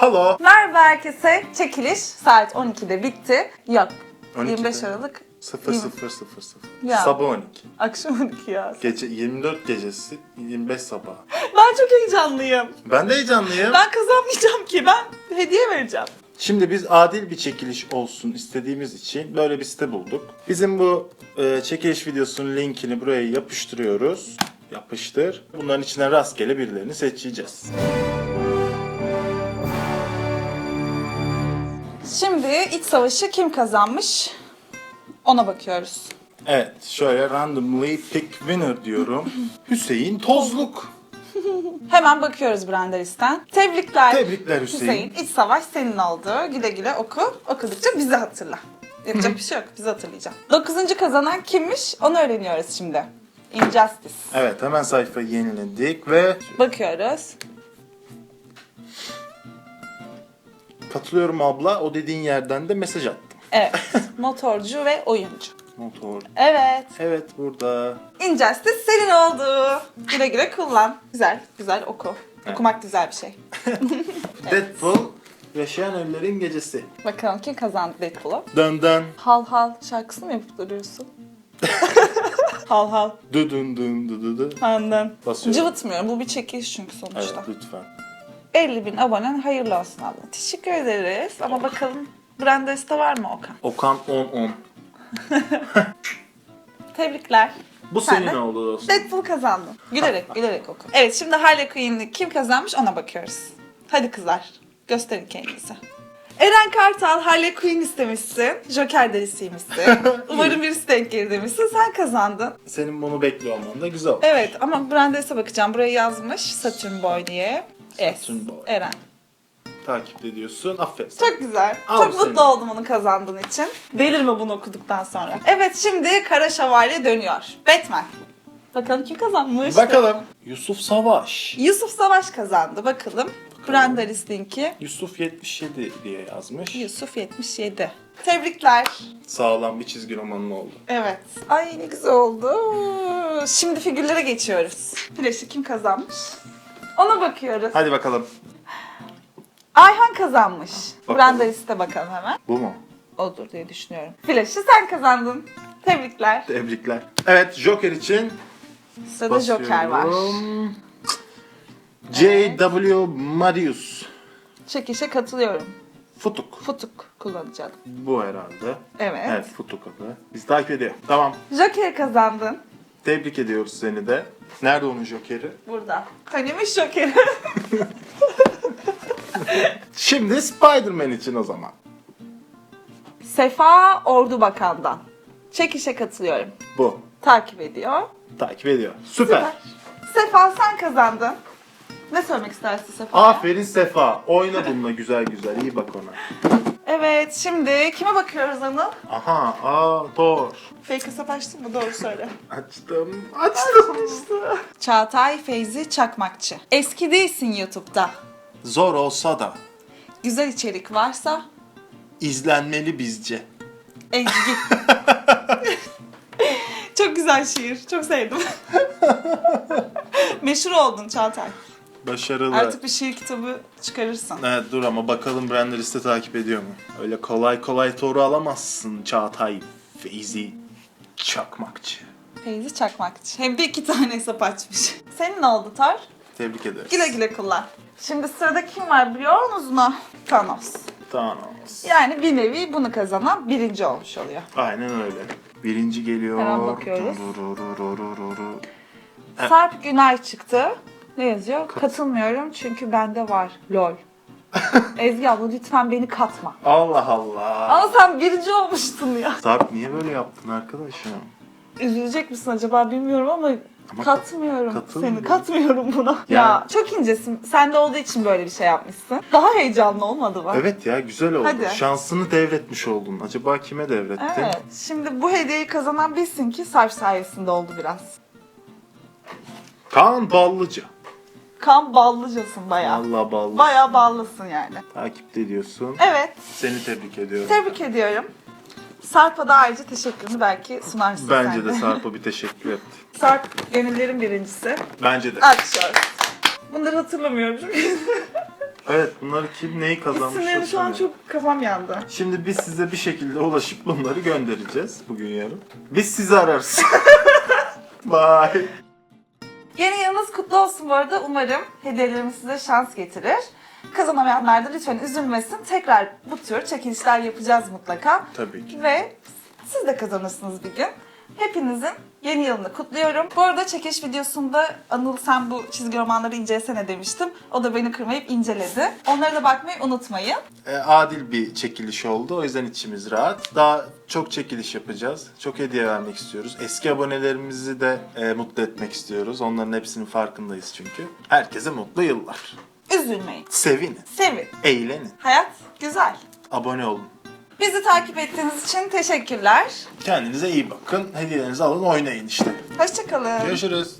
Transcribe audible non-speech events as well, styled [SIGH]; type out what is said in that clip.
Halo. Merhaba herkese. Çekiliş saat 12'de bitti. Yok. 12'de. 25 Aralık 0 Yirmi- 0 0 0. Ya. Sabah 12. akşam 12 ya. Gece 24 gecesi 25 sabah. [LAUGHS] Ben çok heyecanlıyım. Ben de heyecanlıyım. Ben kazanmayacağım ki. Ben hediye vereceğim. Şimdi biz adil bir çekiliş olsun istediğimiz için böyle bir site bulduk. Bizim bu e, çekiliş videosunun linkini buraya yapıştırıyoruz. Yapıştır. Bunların içinden rastgele birilerini seçeceğiz. Şimdi iç savaşı kim kazanmış? Ona bakıyoruz. Evet, şöyle randomly pick winner diyorum. [LAUGHS] Hüseyin Tozluk. [LAUGHS] Hemen bakıyoruz Branderis'ten. Tebrikler. Tebrikler Hüseyin. Hüseyin. İç savaş senin oldu. Güle güle oku. Okudukça bizi hatırla. Yapacak bir şey yok. Bizi hatırlayacağım. Dokuzuncu kazanan kimmiş? Onu öğreniyoruz şimdi. Injustice. Evet, hemen sayfayı yeniledik ve Bakıyoruz. Katılıyorum abla. O dediğin yerden de mesaj attım. Evet. [LAUGHS] Motorcu ve oyuncu. Motor. Evet. Evet, burada. Injustice senin oldu. Güle güle kullan. Güzel, güzel oku. Okumak güzel bir şey. [LAUGHS] Deadpool, Yaşayan Ölülerin Gecesi. Bakalım kim kazandı Deadpool'u? Dın dın, Hal hal şarkısı mı yapıp duruyorsun? [LAUGHS] hal hal. dı dın dın dı dı dı. Anladım. Basıyorum. Cıvıtmıyorum. Bu bir çekiliş çünkü Evet, sonuçta. lütfen. 50 bin abonen hayırlı olsun abla. Teşekkür ederiz. Ama bakalım Branderis'te var mı Okan? Okan 10-10. [LAUGHS] Tebrikler. Bu Sen senin de? oldu dostum. Deadpool kazandın. Gülerek, gülerek oku. Evet şimdi Harley Quinn'li kim kazanmış ona bakıyoruz. Hadi kızlar, gösterin kendinizi. Eren Kartal, Harley Quinn istemişsin. Joker delisiymişsin. [LAUGHS] Umarım birisi denk gelir demişsin. Sen kazandın. Senin bunu bekliyor olman da güzel olmuş. Evet ama Branderis'e bakacağım. Buraya yazmış Saturn Boy diye. Yes. Saturn Boy. Eren. Takip ediyorsun. Aferin sana. Çok güzel. Al Çok seni. mutlu oldum onu kazandığın için. Delirme bunu okuduktan sonra. Evet şimdi Kara Şövalye dönüyor. Batman. Bakalım kim kazanmış? Bakalım. Yusuf Savaş. Yusuf Savaş kazandı. Bakalım. Branderis linki. Yusuf 77 diye yazmış. Yusuf 77. Tebrikler. Sağlam bir çizgi romanın oldu. Evet. Ay ne güzel oldu. Şimdi figürlere geçiyoruz. Flash'ı kim kazanmış? Ona bakıyoruz. Hadi bakalım. Ayhan kazanmış. Bakalım. Branderis'te bakalım hemen. Bu mu? Odur diye düşünüyorum. Flash'ı sen kazandın. Tebrikler. Tebrikler. Evet Joker için Sırada Joker var. J.W. Marius. Çekişe katılıyorum. Futuk. Futuk kullanacağım. Bu herhalde. Evet. Evet Futuk adı. Biz takip ediyor. Tamam. Joker kazandın. Tebrik ediyoruz seni de. Nerede onun Joker'i? Burada. Hanimiş Joker'i. [LAUGHS] Şimdi Spider-Man için o zaman. Sefa Ordu Bakan'dan. Çekişe katılıyorum. Bu. Takip ediyor. Takip ediyor. Süper. Sefa sen kazandın. Ne söylemek istersin Sefa? Aferin Sefa. Oyna bununla güzel güzel. İyi bak ona. Evet şimdi kime bakıyoruz Anıl? Aha. Aa Thor. Fake hesap açtın mı? Doğru söyle. [LAUGHS] Açtım. Açtım. Çağatay Feyzi Çakmakçı. Eski değilsin YouTube'da. Zor olsa da Güzel içerik varsa izlenmeli bizce. Ezgi. [LAUGHS] Çok güzel şiir. Çok sevdim. [LAUGHS] Meşhur oldun Çağatay. Başarılı. Artık bir şiir kitabı çıkarırsın. Evet dur ama bakalım Brenda liste takip ediyor mu? Öyle kolay kolay Thor'u alamazsın Çağatay Feyzi Çakmakçı. Feyzi Çakmakçı. Hem de iki tane hesap açmış. [LAUGHS] Senin oldu Tar. Tebrik ederiz. Güle güle kullan. Şimdi sırada kim var biliyor musunuz mu? Thanos. Thanos. Yani bir nevi bunu kazanan birinci olmuş oluyor. Aynen öyle. Birinci geliyor. Hemen bakıyoruz. Sarp Günay çıktı. Ne yazıyor? Katılmıyorum çünkü bende var. Lol. [LAUGHS] Ezgi abla lütfen beni katma. Allah Allah. Ama sen birinci olmuştun ya. Sarp niye böyle yaptın arkadaşım? Üzülecek misin acaba bilmiyorum ama, Ama katmıyorum katılmıyorum. seni. Katmıyorum buna. Yani- Ya çok incesin. Sen de olduğu için böyle bir şey yapmışsın. Daha heyecanlı olmadı mı? Evet ya güzel oldu. Hadi. Şansını devretmiş oldun. Acaba kime devrettin? Evet. Şimdi bu hediyeyi kazanan bilsin ki Sarp sayesinde oldu biraz. Kaan Ballıca. Kan ballıcasın bayağı. Allah ballı. Bayağı ballısın yani. Takipte ediyorsun. Evet. Seni tebrik ediyorum. Tebrik ediyorum. Sarp'a da ayrıca teşekkürünü belki sunarsın Bence sen de Sarp'a bir teşekkür et. [LAUGHS] Sarp gönüllerin birincisi. Bence de. Alkışlıyoruz. Bunları hatırlamıyorum çünkü. [LAUGHS] Evet bunları kim neyi kazanmış? İsimlerini şu an çok kafam yandı. Şimdi biz size bir şekilde ulaşıp bunları göndereceğiz bugün yarın. Biz sizi ararız. [LAUGHS] Bye. Yeni yılınız kutlu olsun bu arada. Umarım hediyelerimiz size şans getirir. Kazanamayanlar da lütfen üzülmesin. Tekrar bu tür çekilişler yapacağız mutlaka. Tabii ki. Ve siz de kazanırsınız bir gün. Hepinizin yeni yılını kutluyorum. Bu arada çekiliş videosunda Anıl sen bu çizgi romanları incelesene demiştim. O da beni kırmayıp inceledi. Onlara da bakmayı unutmayın. E, adil bir çekiliş oldu. O yüzden içimiz rahat. Daha çok çekiliş yapacağız. Çok hediye vermek istiyoruz. Eski abonelerimizi de e, mutlu etmek istiyoruz. Onların hepsinin farkındayız çünkü. Herkese mutlu yıllar. Üzülmeyin. Sevinin, Sevin. eğlenin, Hayat güzel. abone olun. Bizi takip ettiğiniz için teşekkürler. Kendinize iyi bakın. Hediyelerinizi alın, oynayın işte. Hoşçakalın. Görüşürüz.